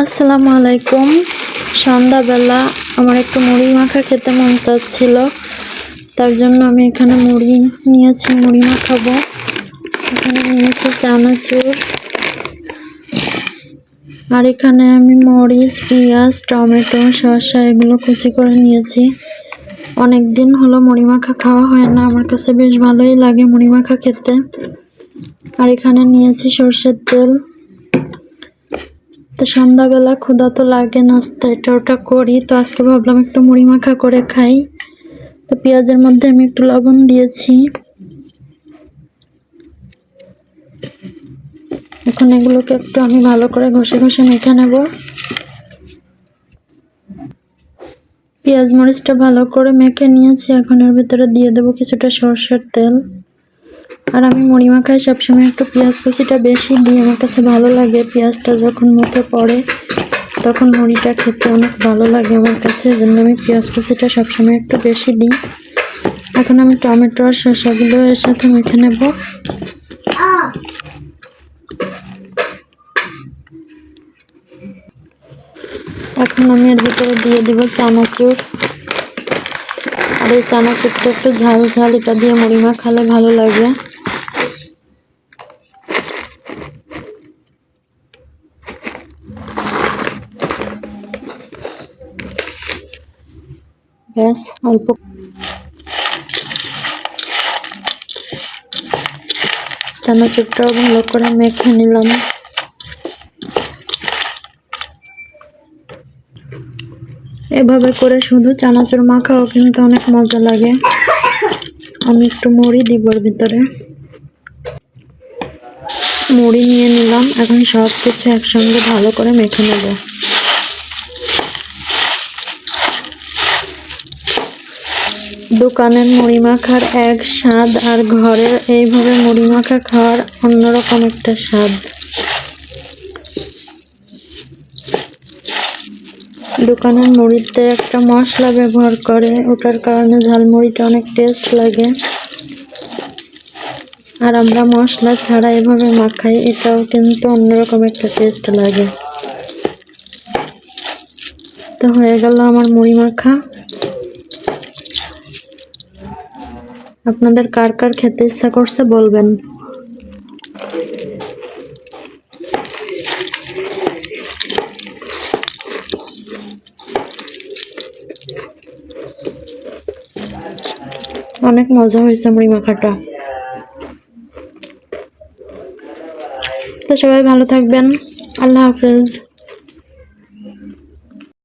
আসসালামু আলাইকুম। সন্ধ্যাবেলা আমার একটু মুড়ি মাখা খেতে মন চাচ্ছিল, তার জন্য আমি এখানে মুড়ি নিয়েছি, মুড়ি মাখাবো। এখানে নিয়েছি চানাচুর। আর এখানে আমি মরিচ, পেঁয়াজ, টমেটো, শসা এগুলো কুচি করে নিয়েছি। অনেক দিন হলো মুড়ি মাখা খাওয়া হয় না, আমার কাছে বেশ ভালোই লাগে মুড়ি মাখা খেতে। আর এখানে নিয়েছি সর্ষের তেল। তো সন্ধ্যাবেলা ক্ষুধা তো লাগে নাস্তা এটা ওটা করি। তো আজকে ভাবলাম একটু মুড়ি মাখা করে খাই। তো পেঁয়াজের মধ্যে আমি একটু লবণ দিয়েছি। এখন এগুলোকে একটু আমি ভালো করে ঘষে ঘষে মেখে নেব। পেঁয়াজ মরিচটা ভালো করে মেখে নিয়েছি। এখন এর ভিতরে দিয়ে দেবো কিছুটা সর্ষের তেল। আর আমি মুড়ি মাখায় সবসময় একটু পেঁয়াজ কুচিটা বেশি দিই। আমার কাছে ভালো লাগে পেঁয়াজটা যখন মুখে পড়ে, তখন মুড়িটা খেতে অনেক ভালো লাগে আমার কাছে। জন্য আমি পেঁয়াজ কুচিটা সবসময় একটু বেশি দিই। এখন আমি টমেটো আর শসাগুলো এর সাথে মেখে নেব। এখন আমি এর ভিতরে দিয়ে দিব চানাচুর। আর এই চানাচুরটা একটু ঝাল ঝাল, এটা দিয়ে মুড়ি মাখালে ভালো লাগে। ব্যাস অল্প চানাচুরটাও ভালো করে মেখে নিলাম এভাবে করে শুধু চানাচুর মাখাও কিন্তু অনেক মজা লাগে। আমি একটু মুড়ি দিব ভিতরে। মুড়ি নিয়ে নিলাম, এখন সব কিছু একসঙ্গে ভালো করে মেখে নেব। দোকানের মুড়ি মাখার এক স্বাদ আর ঘরের এইভাবে মুড়ি মাখা খাওয়ার অন্যরকম একটা স্বাদ। দোকানের মুড়িতে একটা মশলা ব্যবহার করে, ওটার কারণে ঝালমুড়িটা অনেক টেস্ট লাগে। আর আমরা মশলা ছাড়া এভাবে মাখাই, এটাও কিন্তু অন্যরকম একটা টেস্ট লাগে। তো হয়ে গেল আমার মুড়ি মাখা আপনাদের কার কার খেতে ইচ্ছা করছে বলবেন। অনেক মজা হয়েছে মুড়ি মাখাটা তো সবাই ভালো থাকবেন। আল্লাহ হাফেজ।